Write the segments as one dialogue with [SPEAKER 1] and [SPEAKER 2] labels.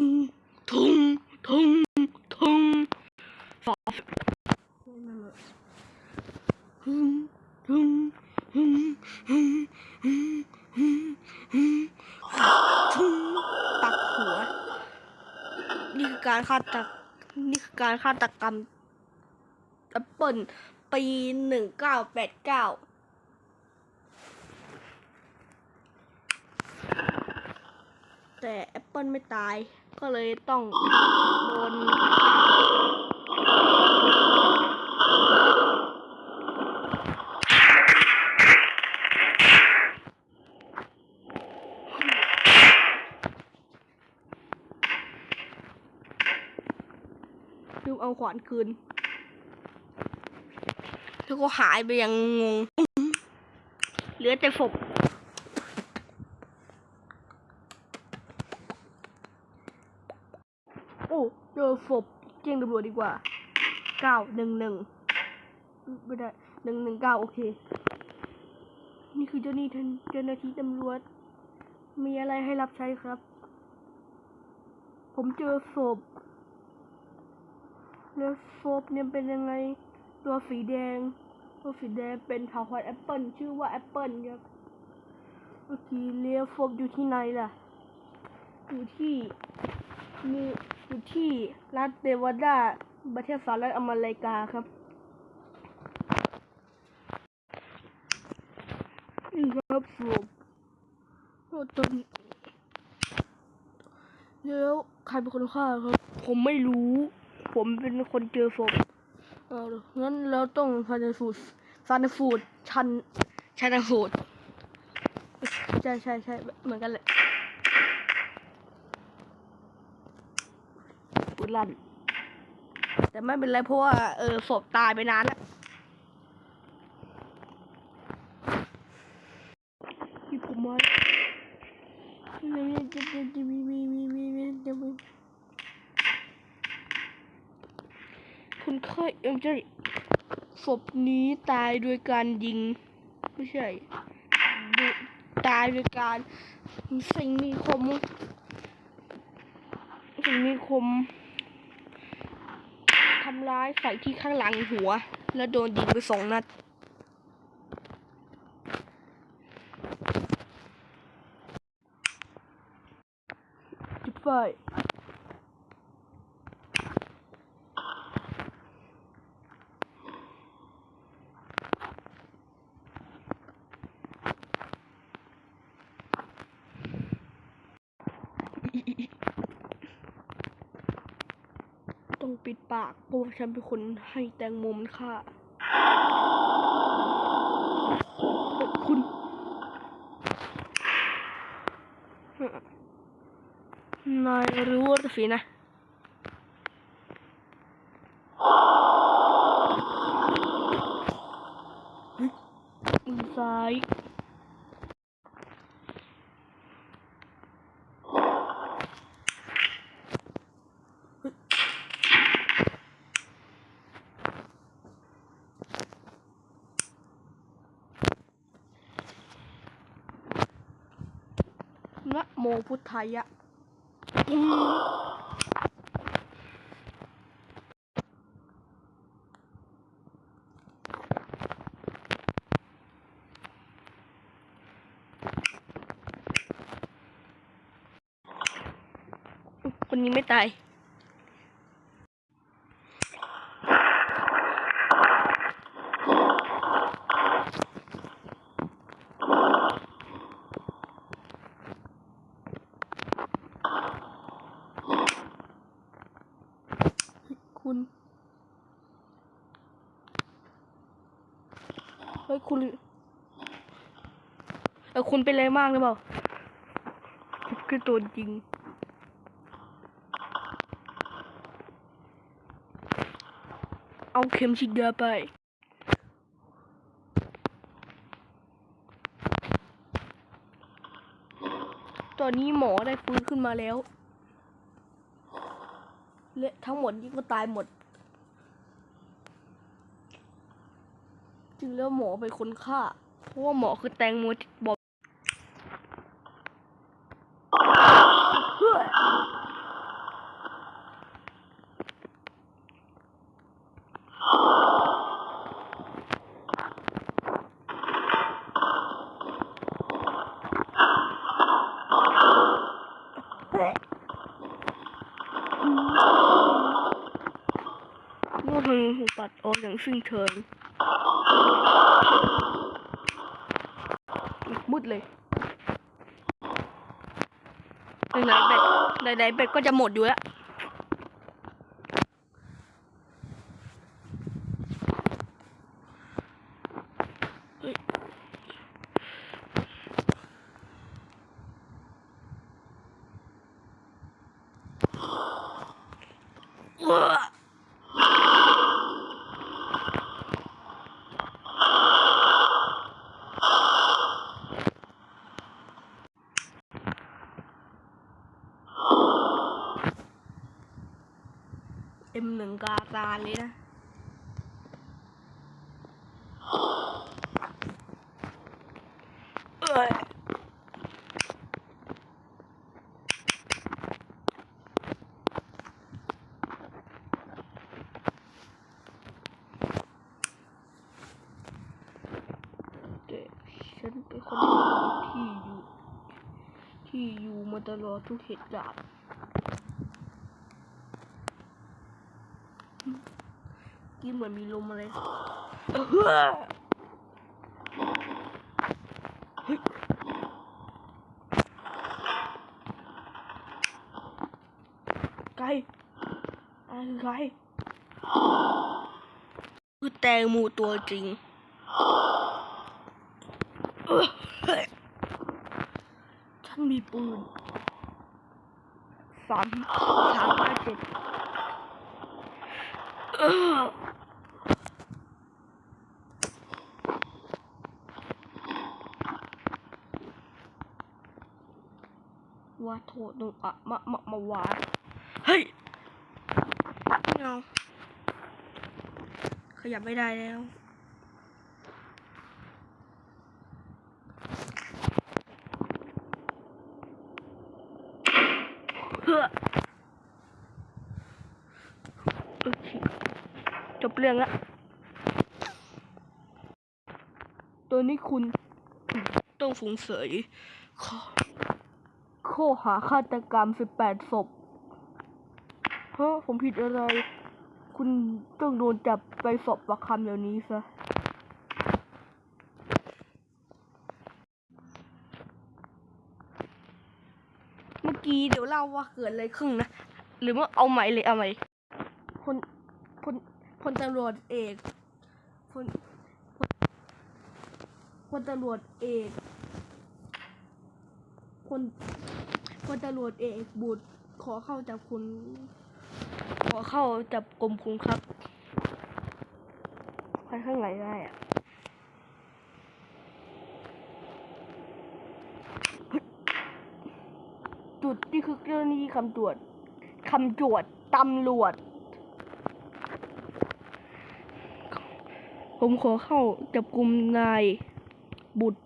[SPEAKER 1] งทุงทุงทุงฝาฮึงฮึงฮึงฮึงฮึงฮึงฮึงทุงปักหัว นี่คือการฆาตกนี่คือการฆาตกรรมแอปเปิลปีหนึ่งเก้าแปดเก้าแต่แอปเปิลไม่ตาย ก็เลยต้องโดนลืมเอาขวานคืน แล้วก็หายไปอย่างงง เหลือแต่ศพ โอ้เจอศพแจ้งตำรวจดีกว่าเก้าหนึ่งหนึ่งไม่ได้หนึ่งหนึ่งเก้าโอเค นี่คือเจ้าหนี้ท่านเจ้าหน้าที่ตำรวจ มีอะไรให้รับใช้ครับ ผมเจอศพแล้วศพเนี่ยเป็นยังไง ตัวสีแดง ตัวสีแดงเป็นเถาวัลย์แอปเปิลชื่อว่าแอปเปิลครับเมื่อกี้เลี้ยวศพอยู่ที่ไหนล่ะ อยู่ที่มี อยู่ที่รัฐเดวาดา ประเทศสหรัฐอเมริกาครับนี่ครับผมโอ้ตอนแล้วใครเป็นคนฆ่าครับ ผมไม่รู้ ผมเป็นคนเจอศพเอองั้นเราต้องฟันสูตรฟันสูตรชันชันสูตรใช่ใช่ใช่เหมือนกันเลย ปืน ลั่น แต่ไม่เป็นไรเพราะว่าเออศพตายไปนานแล้วพี่ผมมาคุณค่อยเอ็มจะศพนี้ตายโดยการยิง ไม่ใช่ ตายโดยการสิ่งมีคมสิ่งมีคมำร้ายใส่ที่ข้างหลังหัว แล้วโดนยิงไปสองนัด จุดไฟต้อง ปิดปากเพราะว่าฉันเป็นคนให้แตงโมมันค่ะขอบคุณนายรู้ว่าสินะ มือซ้าย นะโมพุทธายะคนนี้ไม่ตาย คุณ เฮ้ยคุณเออคุณเป็นอะไรมากหรือเปล่าคือตัวจริง เอาเข็มฉีดยาไปตอนนี้หมอได้ฟื้นขึ้นมาแล้ว เละทั้งหมดนี่ก็ตายหมด จริงแล้วหมอเป็นคนฆ่า เพราะว่าหมอคือแตงโมที่บอกเฮ้ย ว่าทางหู ปัดออกอย่างสิ้นเชิงมืดเลยไหนๆเบ็ดหลายๆเบ็ดก็จะหมดอยู่แล้ว เฮ้ยว้า เอ็มหนึ่งกาตาเลยนะเอ้ยฉันเป็นคนที่อยู่ ที่อยู่มาตลอดทุกเหตุการณ์ กี้เหมือนมีลมอะไรไก่อะไรไก่คือแตงโมูตัวจริง ฉันมีปืนสามสามห้าเจ็ดเอ้อ ว่าโทษตรงอะมะมะมาวาเฮ้ยเอาขยับไม่ได้แล้วเพื่อจบเรื่องละตัวนี้คุณต้องสงสัยขอ ข้อหาฆาตกรรมสิบแปดศพเฮ้อผมผิดอะไร คุณต้องโดนจับไปสอบปากคำเดี๋ยวนี้ซะเมื่อกี้เดี๋ยวเล่าว่าเกิดอะไรขึ้นนะ หรือว่าเอาใหม่เลยเอาใหม่พลพลพลตำรวจเอกพลพลพลตำรวจเอกพล พลตำรวจเอกบุตรขอเข้าจับคุณ ขอเข้าจับกลมคุณครับใครข้างไหนได้อะจุดนี่คือเจ้าหน้าที่คำตรวจคำตรวจตำรวจ ผมขอเข้าจับกลุ่มนายบุตร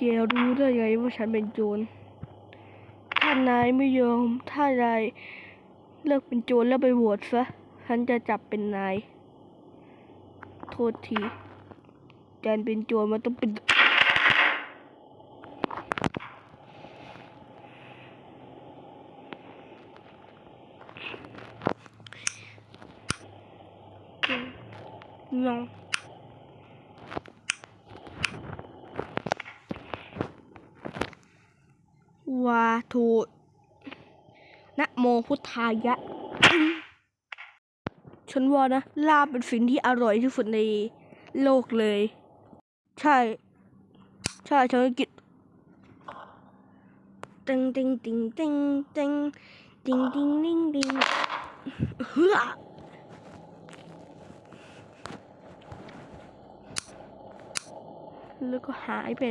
[SPEAKER 1] แกรู้ได้ไงว่าฉันเป็นโจร ถ้านายไม่ยอม ถ้านายเลิกเป็นโจรแล้วไปโหวตซะ ฉันจะจับเป็นนาย โทษทีการเป็นโจรมันต้องเป็นงงวา ทูนะโมพุทธายะ ฉันว่านะ ลาบเป็นสิ่งที่อร่อยที่สุดในโลกเลย ใช่ ใช่ฉันกินติงติงติงติงติงติงติงติงติงเฮ้อแล้วก็หายไป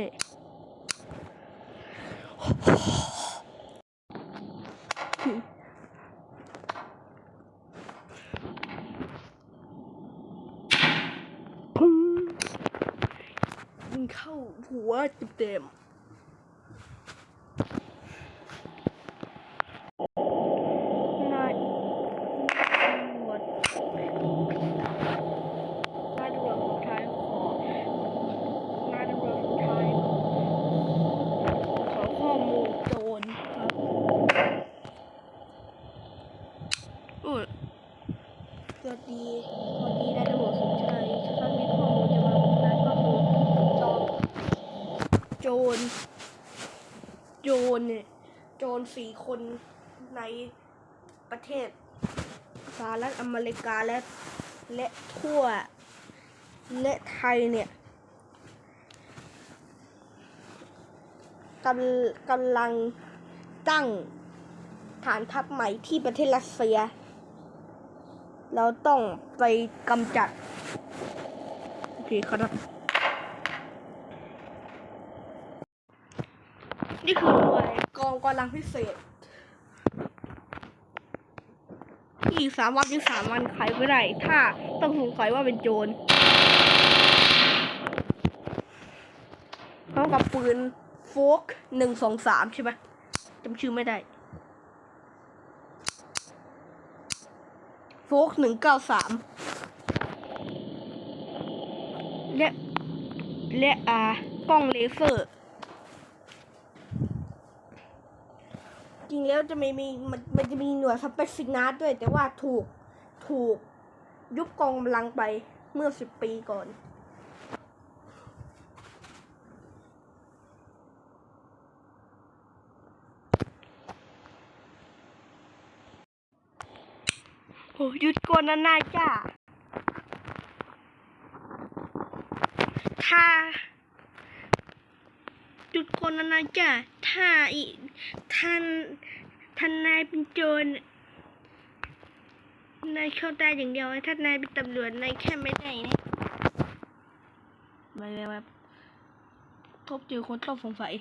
[SPEAKER 1] part of them. ร โจรเนี่ย โจรสี่คนในประเทศสหรัฐอเมริกาและและทั่ว และไทยเนี่ยกำกำลังตั้งฐานทัพใหม่ที่ประเทศรัสเซีย เราต้องไปกำจัด โอเคครับ นี่คือหน่วย กองกำลังพิเศษที่สามวันที่สามวันขายไม่ได้ ถ้าต้องสงสัยว่าเป็นโจรพร้อมกับปืนโฟกหนึ่งสองสามใช่ไหมจำชื่อไม่ได้โฟกหนึ่งเก้าสามและ และอ่ากล้องเลเซอร์ จริงแล้วจะไม่มีมันมันจะมีหน่วยสเปซินาด้วย แต่ว่าถูกถูกยุบกองกำลังไปเมื่อสิบปีก่อนโอ้หยุดกวนนะนายจ้าถ้า หยุดกวนนะนายจ้าถ้าอีท่านท่านนายเป็นโจรนายเข้าได้อย่างเดียวถ้านายเป็นตำรวจนายแค่ไม่ได้นะไปเลยแบบพบเจอคนต้องสงสัย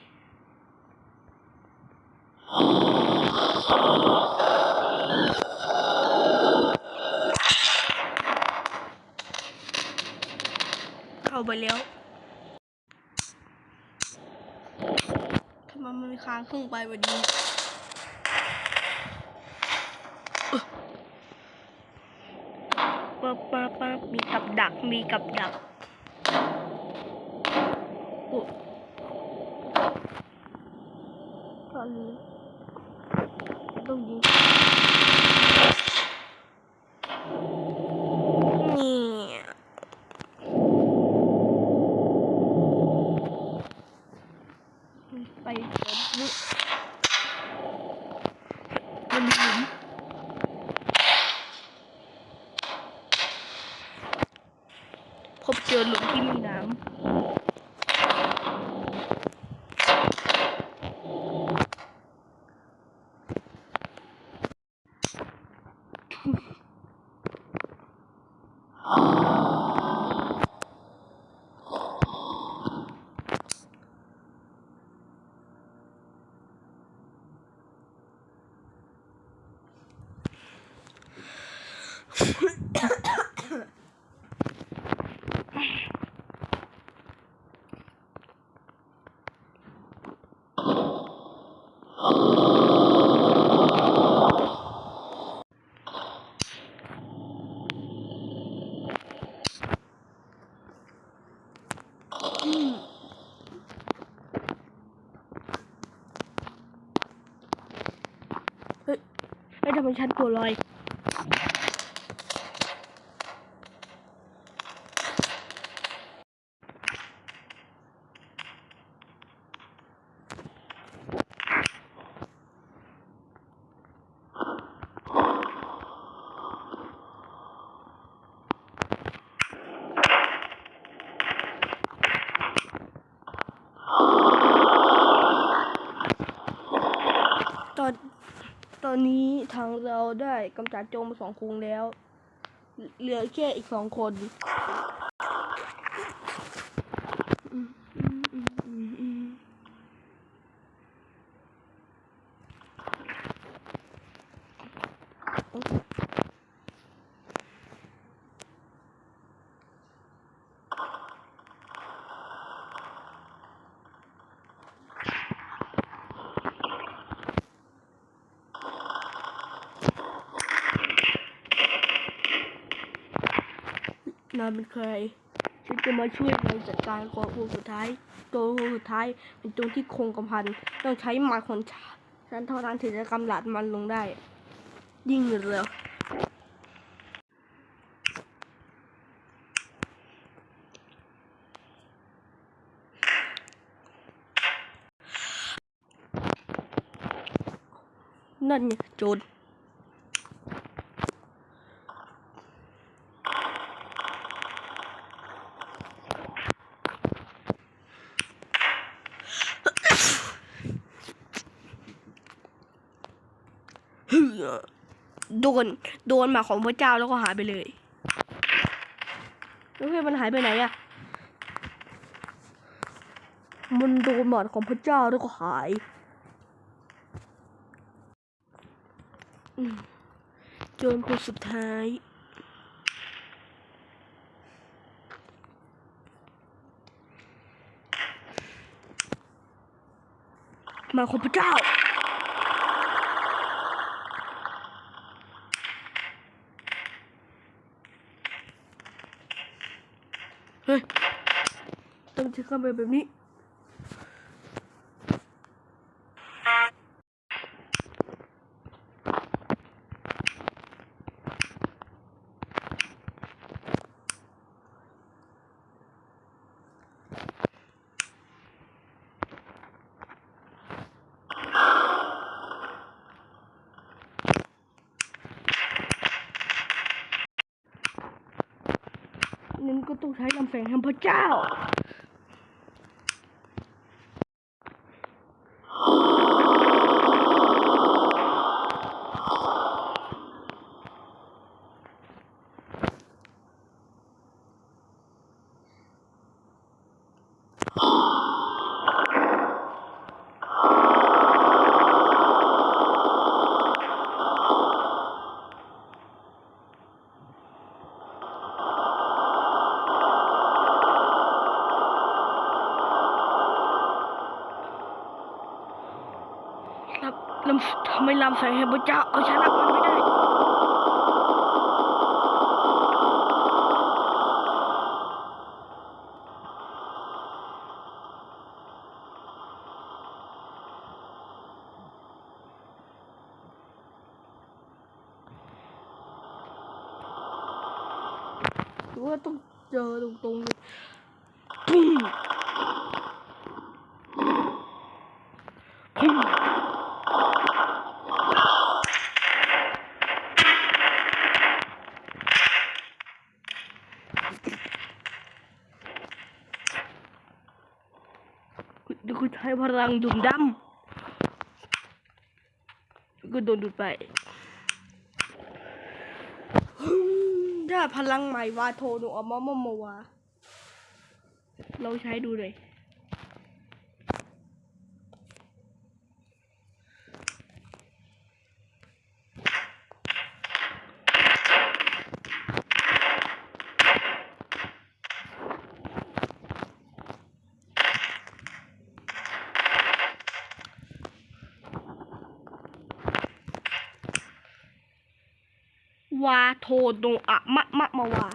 [SPEAKER 1] เข้าไปแล้ว ทำไมมันมีค้างครึ่งไปวันนี้ปั๊บปั๊บปั๊บมีกับดัก มีกับดักโอ้ตอนนี้ต้องยิงนี่ ไปเปิดบุมันมีหลุมพบเจอหลุมที่มีน้ำอืมเฮ้ยเฮ้ยทำไม ฉันตัวลอย ตอนต อนนี้ทางเราได้กำจัดโจมาสองคุงแล้ว เหลือแค่อีกสองคน นอนเป็นเคยฉันจะมาช่วยนายจัดการกองวสุดท้าย ตัวสุดท้ายเป็นตัวที่คงกำพัน ต้องใช้มาของฉันเท่านั้นถึงจะกำจัดมันลงได้ ยิ่งเร็วนั่นไโจร โดนโดนหมาของพระเจ้าแล้วก็หายไปเลยแล้วเพื่อนมันหายไปไหนอะมันโดนหมาของพระเจ้าแล้วก็หายจนคนสุดท้ายหมาของพระเจ้า เฮ้ย ต้องใช้คำแบบนี้นั้นก็ต้องใช้ลำแสงแห่งพระเจ้า ลำลำทำไมลำแสงแห่งพระเจ้าเอาชนะมันไม่ได้ หรือว่าต้องเจอตรงๆเลยตุ้มตุ้มเดี๋ยวคุณใช้ พลังดุมดำก็โดนดูดไปได้พลังใหม่วาโทหนูเอามามามาวา เราใช้ดูเลย วา โทโนอะมะมะมาวา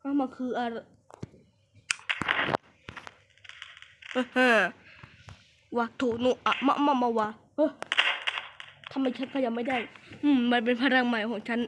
[SPEAKER 1] แล้วมันคืออะไรเฮ้อเฮ้อวาโทโนอะมะมะมาวาเฮ้อทำไมฉันก็ยังไม่ได้ อืม มันเป็นพลังใหม่ของฉัน